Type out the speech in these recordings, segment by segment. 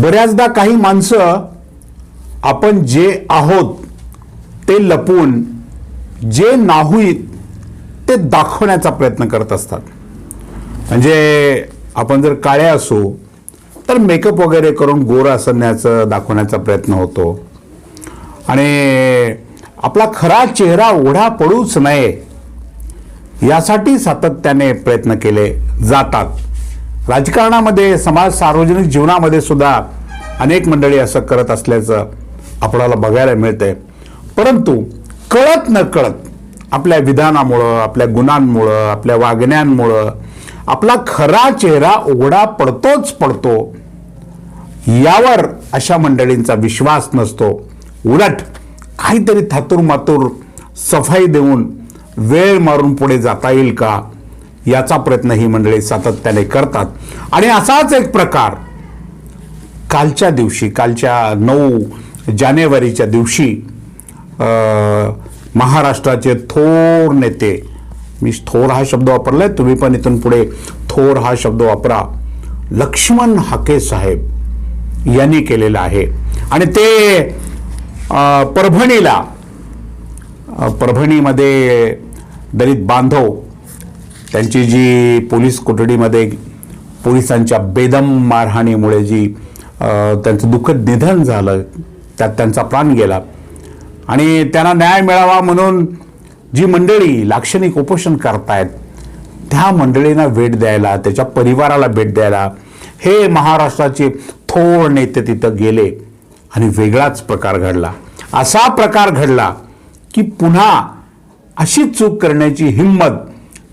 बऱ्याचदा काही माणसं आपण जे आहोत ते लपवून जे नाहीत ते दाखवण्याचा प्रयत्न करत असतात. म्हणजे आपण जर काळे असू तर मेकअप वगैरे करून गोर असण्याचं दाखवण्याचा प्रयत्न होतो. आणि आपला खरा चेहरा ओढा पडूच नये यासाठी सातत्याने प्रयत्न केले जातात. राजकारणामध्ये समाज सार्वजनिक जीवनामध्ये सुद्धा अनेक मंडळी असं करत असल्याचं आपल्याला बघायला मिळतंय परंतु कळत न कळत आपल्या विधानामुळं आपल्या गुणांमुळं आपल्या वागण्यांमुळं आपला खरा चेहरा उघडा पडतोच पडतो. यावर अशा मंडळींचा विश्वास नसतो. उलट काहीतरी थातूर मातूर सफाई देऊन वेळ मारून पुढे जाता येईल का? याचा प्रयत्न ही मंडळी सातत्याने करतात. आणि असाच एक प्रकार कालच्या दिवशी कालच्या नऊ जानेवारीच्या दिवशी महाराष्ट्राचे थोर नेते मी थोर हा शब्द वापरला आहे तुम्ही पण इथून पुढे थोर हा शब्द वापरा. लक्ष्मण हाके साहेब यांनी केलेलं आहे. आणि ते परभणीला परभणीमध्ये दलित बांधव त्यांची जी पोलीस कोठडीमध्ये पोलिसांच्या बेदम मारहाणीमुळे जी त्यांचं दुःखद निधन झालं त्यात त्यांचा प्राण गेला. आणि त्यांना न्याय मिळावा म्हणून जी मंडळी लाक्षणिक उपोषण करतायत त्या मंडळींना भेट द्यायला त्याच्या परिवाराला भेट द्यायला हे महाराष्ट्राचे थोर नेते तिथं गेले आणि वेगळाच प्रकार घडला. असा प्रकार घडला की पुन्हा अशी चूक करण्याची हिंमत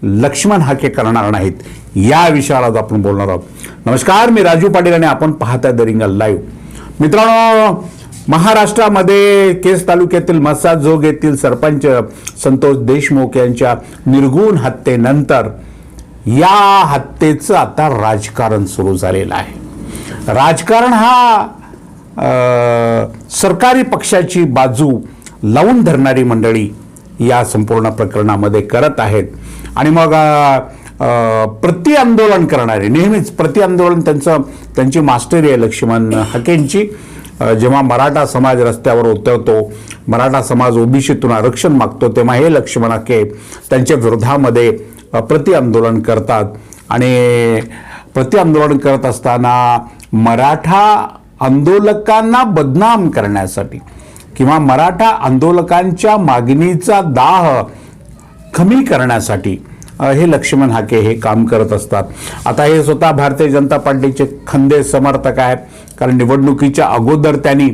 लक्ष्मण हाके करणार नाहीत. या विषयावर आज आपण बोलणार आहोत. नमस्कार मी राजू पाटील आणि आपण पाहताय दरिंगा लाईव्ह. मित्रांनो महाराष्ट्रामध्ये केस तालुक्यातील मसाजोग येथील सरपंच संतोष देशमुख यांच्या निर्गुण हत्येनंतर या हत्येचं आता राजकारण सुरू झालेलं आहे. राजकारण हा सरकारी पक्षाची बाजू लावून धरणारी मंडळी या संपूर्ण प्रकरणामध्ये करत आहेत. आणि मग प्रति आंदोलन करणारे नेहमीच प्रति आंदोलन त्यांचं त्यांची मास्टरी आहे लक्ष्मण हाकेंची. जेव्हा मराठा समाज रस्त्यावर उतरतो मराठा समाज ओबीसीतून आरक्षण मागतो तेव्हा हे लक्ष्मण हाके त्यांच्या विरोधामध्ये प्रति आंदोलन करतात. आणि प्रति आंदोलन करत असताना मराठा आंदोलकांना बदनाम करण्यासाठी किंवा मराठा आंदोलकांच्या मागणीचा दाह कमी करण्यासाठी हे लक्ष्मण हाके हे काम करत असतात. आता हे स्वतः भारतीय जनता पार्टीचे खंदे समर्थक आहेत. कारण निवडणुकीच्या अगोदर त्यांनी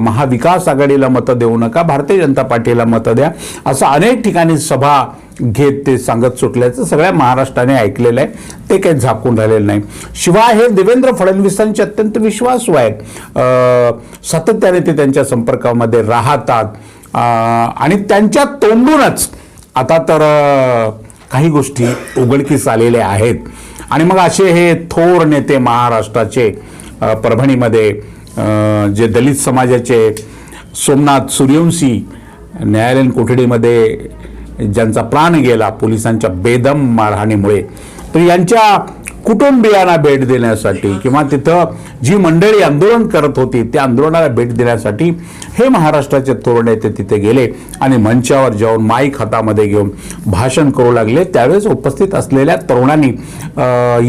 महाविकास आघाडीला मतं देऊ नका भारतीय जनता पार्टीला मतं द्या असं अनेक ठिकाणी सभा घेत ते सांगत सुटल्याचं सगळ्या महाराष्ट्राने ऐकलेलं आहे. ते काही झाकून राहिलेलं नाही. शिवाय हे देवेंद्र फडणवीसांचे अत्यंत विश्वासू आहेत. सातत्याने ते त्यांच्या संपर्कामध्ये राहतात. आणि त्यांच्या तोंडूनच आता तर काही गोष्टी उघडकीस आलेल्या आहेत. आणि मग असे हे थोर नेते महाराष्ट्राचे परभणीमध्ये जे दलित समाजाचे सोमनाथ सूर्यवंशी न्यायालयीन कोठडीमध्ये ज्यांचा प्राण गेला पोलिसांच्या बेदम मारहाणीमुळे तर यांच्या कुटुंबियांना भेट देण्यासाठी किंवा तिथं जी मंडळी आंदोलन करत होती त्या आंदोलनाला भेट देण्यासाठी हे महाराष्ट्राचे तोरण नेते तिथे गेले आणि मंचावर जाऊन माईक हातामध्ये घेऊन भाषण करू लागले. त्यावेळेस उपस्थित असलेल्या तरुणांनी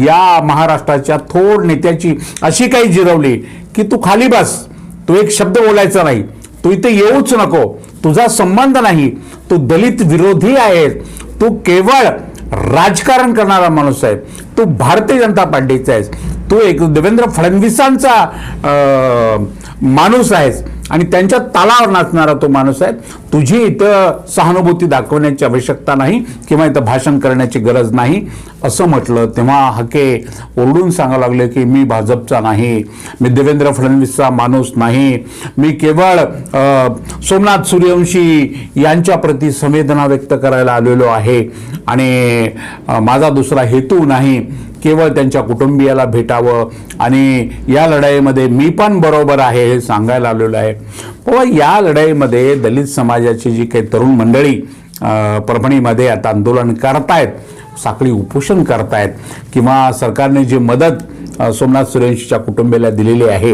या महाराष्ट्राच्या थोर नेत्याची अशी काही जिरवली की तू खाली बस. तू एक शब्द बोलायचा नाही. तू इथे येऊच नको. तुझा संबंध नाही. तू दलित विरोधी आहेस. तू केवळ राजकारण करणारा माणूस आहे तू भारतीय जनता पार्टीचा आहेस. तू एक देवेंद्र फडणवीसांचा माणूस आहेस. आणि त्यांच्या तालावर नाचणारा तो माणूस आहे. तुझी इथं सहानुभूती दाखवण्याची आवश्यकता नाही किंवा इथं भाषण करण्याची गरज नाही. असं म्हटलं तेव्हा हके ओरडून सांगावं लागले की मी भाजपचा नाही मी देवेंद्र फडणवीसचा माणूस नाही मी केवळ सोमनाथ सूर्यवंशी यांच्याप्रती संवेदना व्यक्त करायला आलेलो आहे. आणि माझा दुसरा हेतू नाही केवळ त्यांच्या कुटुंबियाला भेटावं आणि या लढाईमध्ये मी पण बरोबर आहे हे सांगायला आलेलो आहे. बाबा या लढाईमध्ये दलित समाजाची जी काही तरुण मंडळी परभणीमध्ये आता आंदोलन करतायत साखळी उपोषण करतायत किंवा सरकारने जी मदत सोमनाथ सूर्यवंशीच्या कुटुंबियाला दिलेली आहे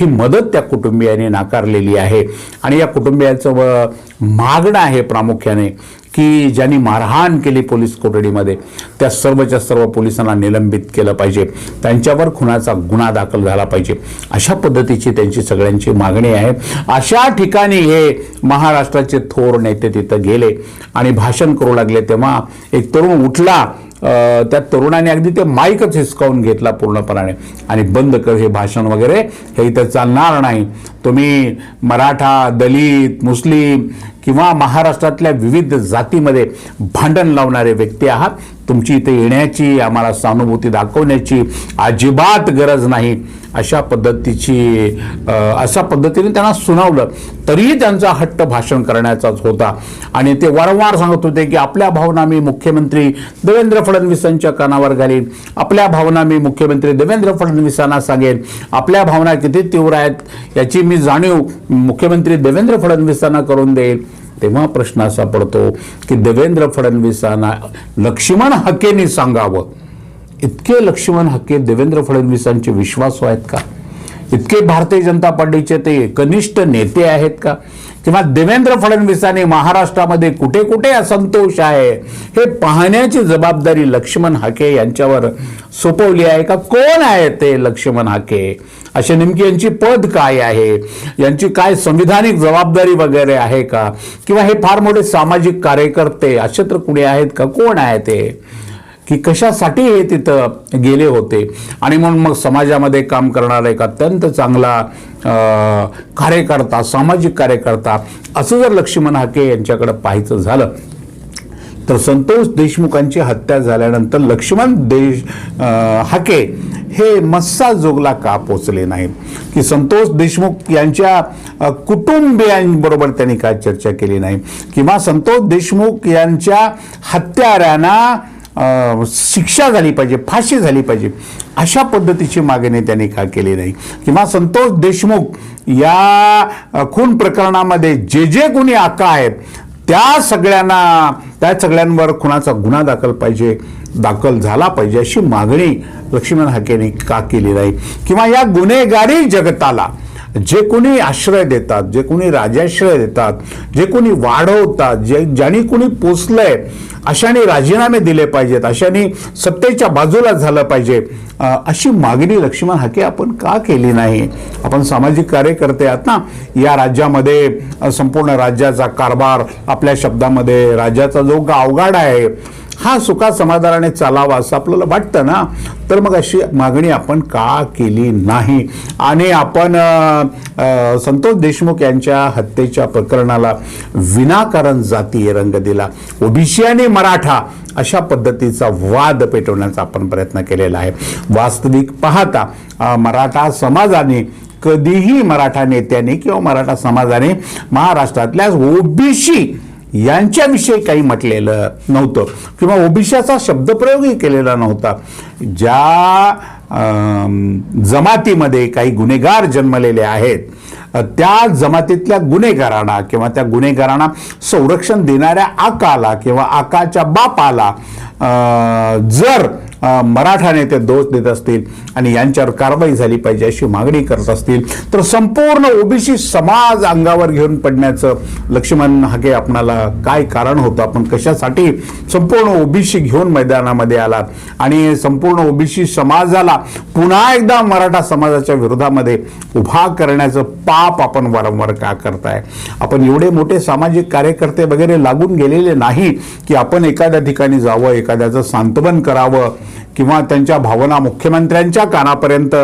ही मदत त्या कुटुंबियाने नाकारलेली आहे. आणि या कुटुंबियाचं व मागणं आहे प्रामुख्याने की ज्यांनी मारहाण केली पोलीस कोठडीमध्ये त्या सर्वच्या सर्व पोलिसांना निलंबित केलं पाहिजे. त्यांच्यावर खुनाचा गुन्हा दाखल झाला पाहिजे. अशा पद्धतीची त्यांची सगळ्यांची मागणी आहे. अशा ठिकाणी हे महाराष्ट्राचे थोर नेते तिथं गेले आणि भाषण करू लागले तेव्हा एक तरुण उठला त्या तरुणाने अगदी ते माईकच हिसकावून घेतला पूर्णपणाने. आणि बंद कर हे भाषण वगैरे हे इथं चालणार नाही. तुम्ही मराठा दलित मुस्लिम किंवा महाराष्ट्रातल्या विविध जातीमध्ये भांडण लावणारे व्यक्ती आहात. तुमची इथे येण्याची आम्हाला सहानुभूती दाखवण्याची अजिबात गरज नाही. अशा पद्धतीची अशा पद्धतीने त्यांना सुनावलं. तरीही त्यांचा हट्ट भाषण करण्याचाच होता. आणि ते वारंवार सांगत होते की आपल्या भावना मी मुख्यमंत्री देवेंद्र फडणवीसांच्या कानावर घालीन. आपल्या भावना मी मुख्यमंत्री देवेंद्र फडणवीसांना सांगेन. आपल्या भावना किती तीव्र आहेत याची मी जाणीव मुख्यमंत्री देवेंद्र फडणवीसांना करून देईल तेव्हा प्रश्न असा पडतो की देवेंद्र फडणवीसांना लक्ष्मण हकेने सांगावं. इतके लक्ष्मण हक्के देवेंद्र फडणवीसांचे विश्वासू आहेत का? इतके भारतीय जनता पार्टीचे ते कनिष्ठ नेते आहेत का? किंवा देवेंद्र फडणवीसांनी महाराष्ट्रामध्ये कुठे कुठे असंतोष आहे हे पाहण्याची जबाबदारी लक्ष्मण हाके यांच्यावर सोपवली आहे का? कोण आहे ते लक्ष्मण हाके? असे नेमकी यांची पद काय आहे? यांची काय संविधानिक जबाबदारी वगैरे आहे का? किंवा हे फार मोठे सामाजिक कार्यकर्ते असे तर कुणी आहेत का? कोण आहे ते? की कशासाठी हे तिथं गेले होते? आणि म्हणून मग समाजामध्ये काम करणारा एक अत्यंत चांगला कार्यकर्ता सामाजिक कार्यकर्ता असं जर लक्ष्मण हाके यांच्याकडे पाहायचं झालं तर संतोष देशमुखांची हत्या झाल्यानंतर लक्ष्मण देश हाके हे मस्सा जोगला का पोचले नाहीत? की संतोष देशमुख यांच्या कुटुंबियांबरोबर त्यांनी काय चर्चा केली नाही? किंवा संतोष देशमुख यांच्या हत्याऱ्यांना शिक्षा झाली पाहिजे फाशी झाली पाहिजे अशा पद्धतीची मागणी त्यांनी का केली नाही? किंवा संतोष देशमुख या खून प्रकरणामध्ये जे जे कोणी आका आहेत त्या सगळ्यांना त्या सगळ्यांवर खुणाचा गुन्हा दाखल पाहिजे दाखल झाला पाहिजे अशी मागणी लक्ष्मण हाकेने का केली नाही? किंवा या गुन्हेगारी जगताला जे कोणी आश्रय देतात जे कोणी राजाश्रय देतात जे कोणी वाढवतात जे ज्यांनी कोणी पोचलंय अशाने राजीनामे दिले पाहिजेत अशाने सत्तेच्या बाजूला झालं पाहिजे. अशी मागणी लक्ष्मण हाके आपण का केली नाही? आपण सामाजिक कार्यकर्ते आहात ना या राज्यामध्ये संपूर्ण राज्याचा कारभार आपल्या शब्दामध्ये राज्याचा जो गावगाड आहे हा सुखा समाधानाने चालावा असं आपल्याला वाटतं ना तर मग अशी मागणी आपण का केली नाही? आणि आपण संतोष देशमुख यांच्या हत्येच्या प्रकरणाला विनाकारण जातीय रंग दिला. ओबीसी आणि मराठा अशा पद्धतीचा वाद पेटवण्याचा आपण प्रयत्न केलेला आहे. वास्तविक पाहता मराठा समाजाने कधीही मराठा नेत्याने किंवा मराठा समाजाने महाराष्ट्रातल्या ओबीसी यांच्याविषयी काही म्हटलेलं नव्हतं. किंवा ओबिशाचा शब्दप्रयोगही केलेला नव्हता. ज्या जमातीमध्ये काही गुन्हेगार जन्मलेले आहेत त्या जमातीतल्या गुन्हेगारांना किंवा त्या गुन्हेगारांना संरक्षण देणाऱ्या आकाला किंवा आकाच्या बापाला जर मराठा नेते दोष देत असतील आणि यांच्यावर कारवाई झाली पाहिजे अशी मागणी करत असतील. तर संपूर्ण ओबीसी समाज अंगावर घेऊन पडण्याचं लक्ष्मण हाके आपणाला काय कारण होतं? आपण कशासाठी संपूर्ण ओबीसी घेऊन मैदानामध्ये आलात? आणि संपूर्ण ओबीसी समाजाला पुन्हा एकदा मराठा समाजाच्या विरोधामध्ये उभा करण्याचं पाप आपण वारंवार का करताय? आपण एवढे मोठे सामाजिक कार्यकर्ते वगैरे लागून गेलेले नाही की आपण एखाद्या ठिकाणी जावं एखाद्याचं सांत्वन करावं किंवा त्यांच्या भावना मुख्यमंत्र्यांच्या कानापर्यंत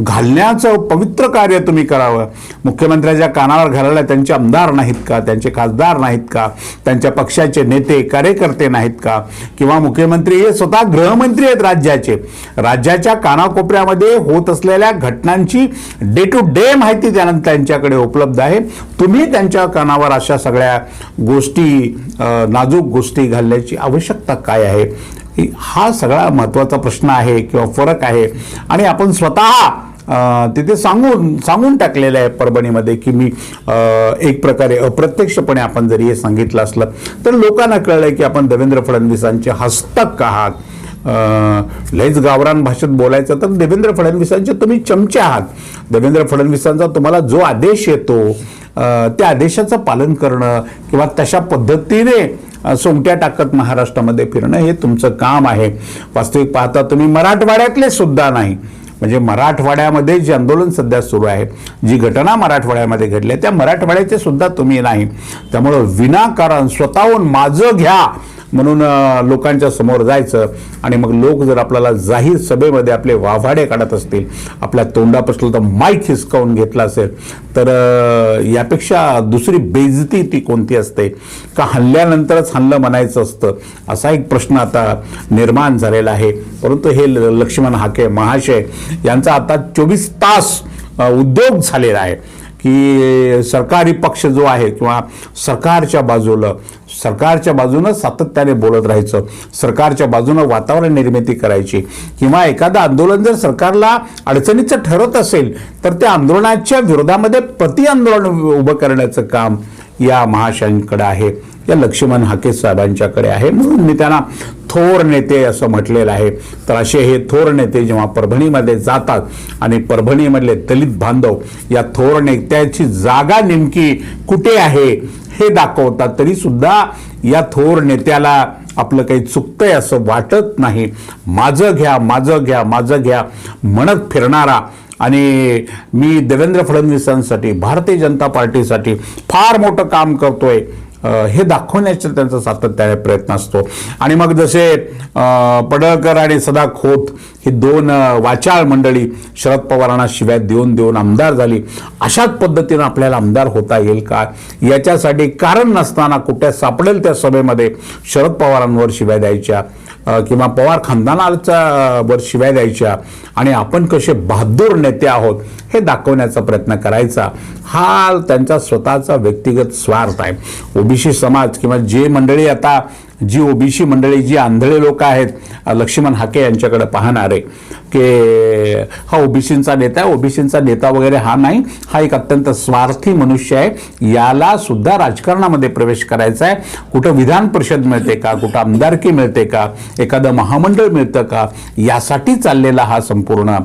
घालण्याचं पवित्र कार्य तुम्ही करावं. मुख्यमंत्र्यांच्या कानावर घालायला त्यांचे आमदार नाहीत का? त्यांचे खासदार नाहीत का? त्यांच्या पक्षाचे नेते कार्यकर्ते नाहीत का? किंवा मुख्यमंत्री हे स्वतः गृहमंत्री आहेत राज्याचे. राज्याच्या कानाकोपऱ्यामध्ये होत असलेल्या घटनांची डे टू डे माहिती त्यानंतर त्यांच्याकडे उपलब्ध आहे. तुम्ही त्यांच्या कानावर अशा सगळ्या गोष्टी नाजूक गोष्टी घालण्याची आवश्यकता काय आहे? हा सगळा महत्त्वाचा प्रश्न आहे किंवा फरक आहे. आणि आपण स्वतः तिथे सांगून सांगून टाकलेलं आहे परभणीमध्ये की मी एक प्रकारे अप्रत्यक्षपणे आपण जरी हे सांगितलं असलं तर लोकांना कळलंय की आपण देवेंद्र फडणवीसांचे हस्तक आहात. लयच गावरान भाषेत बोलायचं तर देवेंद्र फडणवीसांचे तुम्ही चमचे आहात. देवेंद्र फडणवीसांचा तुम्हाला जो आदेश येतो त्या आदेशाचं पालन करणं किंवा तशा पद्धतीने सोंगट्या टाकत महाराष्ट्रामध्ये फिरणं हे तुमचं काम आहे. वास्तविक पाहता तुम्ही मराठवाड्यातले सुद्धा नाही. म्हणजे मराठवाड्यामध्ये जे आंदोलन सध्या सुरू आहे जी घटना मराठवाड्यामध्ये घडली आहे त्या मराठवाड्याचे सुद्धा तुम्ही नाही. त्यामुळं विनाकारण स्वतःहून माझं घ्या. म्हणून लोकांच्या समोर जायचं आणि मग लोक जर आपल्याला जाहीर सभेमध्ये आपले वाभाडे काढत असतील आपल्या तोंडापासून तर माईक हिसकावून घेतला असेल तर यापेक्षा दुसरी बेजती ती कोणती असते? का हल्ल्यानंतरच हल्लं म्हणायचं असतं? असा एक प्रश्न आता निर्माण झालेला आहे. परंतु हे ल- लक्ष्मण हाके महाशय यांचा आता चोवीस तास उद्योग झालेला आहे. की सरकारी पक्ष जो आहे किंवा सरकारच्या बाजूला सरकारच्या बाजूनं सातत्याने बोलत राहायचं सरकारच्या बाजूनं वातावरण निर्मिती करायची. किंवा एखादं आंदोलन जर सरकारला अडचणीचं ठरत असेल तर त्या आंदोलनाच्या विरोधामध्ये प्रति आंदोलन उभं करण्याचं काम या महाशयांकडे आहे. या लक्ष्मण हाके साहेबांच्याकडे आहे. म्हणून मी त्यांना थोर नेते असं म्हटलेलं आहे. तर असे हे थोर नेते जेव्हा परभणीमध्ये जातात आणि परभणीमधले दलित बांधव या थोर नेत्याची जागा नेमकी कुठे आहे? हे दाखवतात. तरी सुद्धा या थोर नेत्याला आपलं काही चुकतंय असं वाटत नाही. माझं घ्या माझं घ्या माझं घ्या म्हणत फिरणारा आणि मी देवेंद्र फडणवीसांसाठी भारतीय जनता पार्टीसाठी फार मोठं काम करतोय. हे दाखवण्याचा त्यांचा सातत्याने प्रयत्न असतो. आणि मग जसे पडळकर आणि सदा खोत ही दोन वाचाळ मंडळी शरद पवारांना शिव्या देऊन देऊन आमदार झाली. अशाच पद्धतीनं आपल्याला आमदार होता येईल का? याच्यासाठी कारण नसताना कुठे सापडेल त्या सभेमध्ये शरद पवारांवर शिव्या द्यायच्या? किंवा पवार खानदानाचा वर शिव्या द्यायच्या आणि आपण कसे बहादूर नेते आहोत हे दाखवण्याचा प्रयत्न करायचा. हा त्यांचा स्वतःचा व्यक्तिगत स्वार्थ आहे. ओबीसी समाज किंवा जे मंडळी आता जी ओबीसी मंडळी जी आंधळे लोक आहेत लक्ष्मण हाके यांच्याकडे पाहणारे की हा ओबीसींचा नेता आहे ओबीसींचा नेता वगैरे हा नाही. हा एक अत्यंत स्वार्थी मनुष्य आहे. याला सुद्धा राजकारणामध्ये प्रवेश करायचा आहे. कुठं विधान परिषद मिळते का कुठं आमदारकी मिळते का एखादं महामंडळ मिळतं का यासाठी चाललेला हा संपूर्ण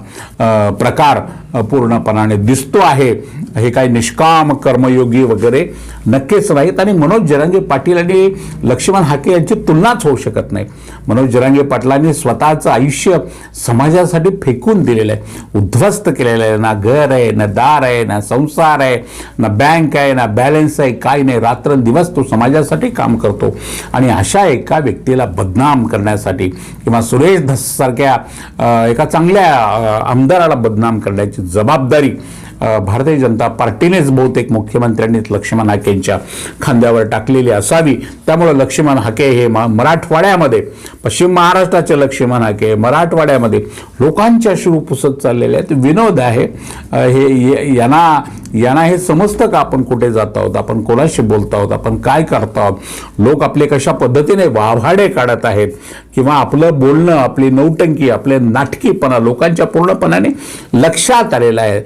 प्रकार पूर्णपणाने दिसतो आहे. हे काही निष्काम कर्मयोगी वगैरे नक्कीच नाहीत आणि मनोज जरांगे पाटील आणि लक्ष्मण हाके यांची तुलनाच होऊ शकत नाही. मनोज जरांगे पाटलांनी स्वतःचं आयुष्य समाजासाठी फेकून दिलेलं आहे. उद्ध्वस्त केलेलं आहे. ना घर आहे ना दार आहे ना संसार आहे ना बँक आहे ना बॅलन्स आहे. काही नाही. रात्रंदिवस तो समाजासाठी काम करतो. आणि अशा एका व्यक्तीला बदनाम करण्यासाठी किंवा सुरेश धस सारख्या एका चांगल्या आमदाराला बदनाम करण्याची जबाबदारी भारतीय जनता पार्टीनेच बहुतेक मुख्यमंत्र्यांनीच लक्ष्मण हाकेंच्या खांद्यावर टाकलेली असावी. त्यामुळे लक्ष्मण हाके हे म- मराठवाड्यामध्ये पश्चिम महाराष्ट्राचे लक्ष्मण हाके मराठवाड्यामध्ये लोकांच्या अश्रू पुसत चाललेले आहेत. विनोद आहे. हे यांना यांना हे समजतं का आपण कुठे जात आहोत? आपण कोणाशी बोलत आहोत? आपण काय करत आहोत? लोक आपले कशा पद्धतीने वाभाडे काढत आहेत? किंवा आपलं बोलणं आपली नौटंकी आपले नाटकीपणा लोकांच्या पूर्णपणाने लक्षात आलेलं आहे.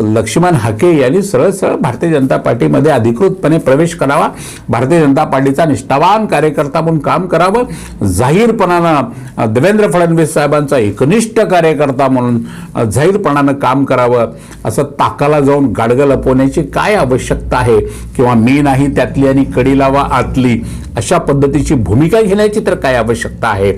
लक्ष्मण हाके यांनी सरळ सरळ भारतीय जनता पार्टीमध्ये अधिकृतपणे प्रवेश करावा. भारतीय जनता पार्टीचा निष्ठावान कार्यकर्ता म्हणून काम करावं. जाहीरपणानं देवेंद्र फडणवीस साहेबांचा एकनिष्ठ कार्यकर्ता म्हणून जाहीरपणानं काम करावं. असं ताकाला जाऊन गाडगं लपवण्याची काय आवश्यकता आहे? किंवा मी नाही त्यातली आणि कडी लावा आतली. अशा पद्धतीची भूमिका घेण्याची तर काय आवश्यकता आहे?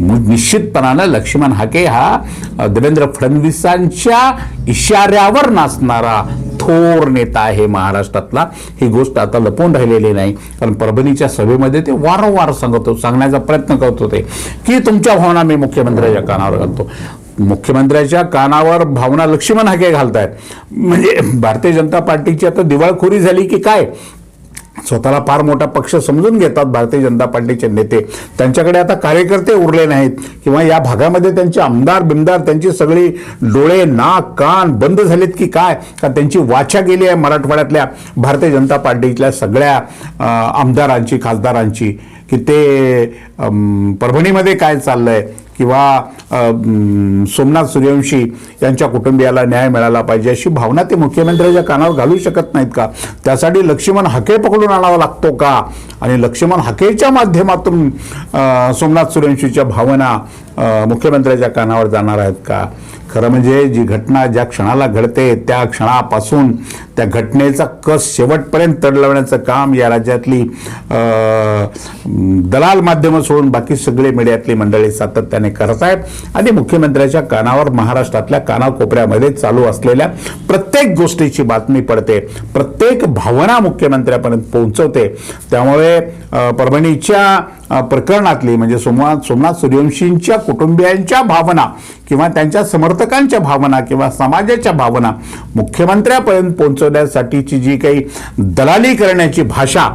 निश्चितपणानं लक्ष्मण हाके हा देवेंद्र फडणवीसांच्या इशाऱ्यावर नाचणारा थोर नेता आहे महाराष्ट्रातला. ही गोष्ट आता लपवून राहिलेली नाही. कारण परभणीच्या सभेमध्ये ते वारंवार सांगत होते सांगण्याचा प्रयत्न करत होते की तुमच्या भावना मी मुख्यमंत्र्याच्या कानावर घालतो. मुख्यमंत्र्याच्या कानावर भावना लक्ष्मण हाके घालतायत. म्हणजे भारतीय जनता पार्टीची आता दिवाळखोरी झाली की काय? स्वतःला फार मोठा पक्ष समजून घेतात भारतीय जनता पार्टीचे नेते. त्यांच्याकडे आता कार्यकर्ते उरले नाहीत किंवा या भागामध्ये त्यांचे आमदार बिमदार त्यांची सगळी डोळे नाक कान बंद झालेत की काय? का त्यांची वाचा गेली आहे मराठवाड्यातल्या भारतीय जनता पार्टीतल्या सगळ्या आमदारांची खासदारांची? की ते परभणीमध्ये काय चाललंय? किंवा सोमनाथ सूर्यवंशी यांच्या कुटुंबियाला न्याय मिळाला पाहिजे अशी भावना ते मुख्यमंत्र्याच्या कानावर घालू शकत नाहीत का? त्यासाठी लक्ष्मण हाके पकडून आणावा लागतो का? आणि लक्ष्मण हाकेच्या माध्यमातून सोमनाथ सूर्यवंशीच्या भावना मुख्यमंत्र्याच्या कानावर जाणार आहेत का? खरं म्हणजे जी घटना ज्या क्षणाला घडते त्या क्षणापासून त्या घटनेचा कस शेवटपर्यंत तडलवण्याचं काम या राज्यातली दलाल माध्यमं सोडून बाकी सगळे मीडियातली मंडळी सातत्याने करत आहेत. आणि मुख्यमंत्र्याच्या कानावर महाराष्ट्रातल्या कानाकोपऱ्यामध्ये चालू असलेल्या प्रत्येक गोष्टीची बातमी पडते. प्रत्येक भावना मुख्यमंत्र्यापर्यंत पोहोचवते. त्यामुळे परभणीच्या प्रकरणातली म्हणजे सोमनाथ सोमनाथ सूर्यवंशींच्या कुटुंबियांच्या भावना किंवा त्यांच्या समर्थ समर्थकांच्या भावना किंवा समाजाच्या भावना मुख्यमंत्र्यापर्यंत पोहोचवण्यासाठीची जी काही दलाली करण्याची भाषा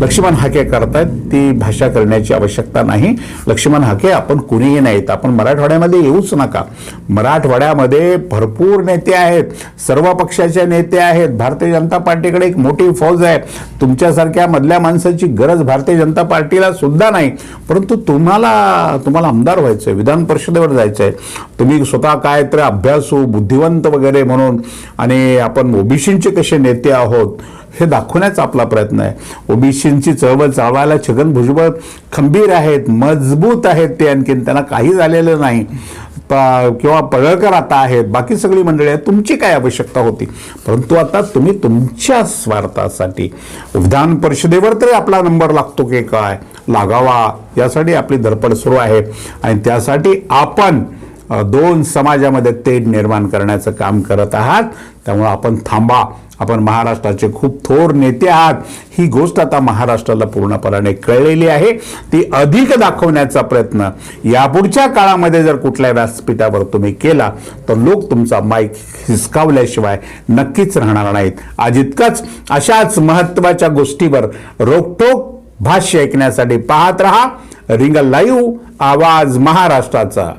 लक्ष्मण हाके करतायत ती भाषा करण्याची आवश्यकता नाही. लक्ष्मण हाके आपण कुणीही नाहीत. आपण मराठवाड्यामध्ये येऊच नका. मराठवाड्यामध्ये भरपूर नेते आहेत. सर्व पक्षाचे नेते आहेत. भारतीय जनता पार्टीकडे एक मोठी फौज आहे. तुमच्यासारख्या मधल्या माणसाची गरज भारतीय जनता पार्टीला सुद्धा नाही. परंतु तुम्हाला तुम्हाला आमदार व्हायचं आहे विधान परिषदेवर जायचं आहे तुम्ही स्वतः काय तर अभ्यासू बुद्धिवंत वगैरे म्हणून. आणि आपण ओबीसींचे कसे नेते आहोत? हे दाखवण्याचा आपला प्रयत्न आहे. ओबीसींची चळवळ चालवायला छगन भुजबळ खंबीर आहेत मजबूत आहेत ते आणखीन. त्यांना काही झालेलं नाही. प- किंवा पळळकर आता आहेत. बाकी सगळी मंडळी आहेत. तुमची काय आवश्यकता होती? परंतु आता तुम्ही तुमच्या स्वार्थासाठी विधान परिषदेवर तरी आपला नंबर लागतो की काय? लागावा. यासाठी आपली धडपड सुरू आहे. आणि त्यासाठी आपण दोन समाजामध्ये तेढ निर्माण करण्याचं काम करत आहात. त्यामुळे आपण थांबा. आपण महाराष्ट्राचे खूप थोर नेते आहात. ही गोष्ट आता महाराष्ट्राला पूर्णपणाने कळलेली आहे. ती अधिक दाखवण्याचा प्रयत्न यापुढच्या काळामध्ये जर कुठल्या व्यासपीठावर तुम्ही केला तर लोक तुमचा माईक हिसकावल्याशिवाय नक्कीच राहणार नाहीत. आज इतकंच. अशाच महत्त्वाच्या गोष्टीवर रोकटोक भाष्य ऐकण्यासाठी पाहत रहा. रिंग लाईव्ह आवाज महाराष्ट्राचा.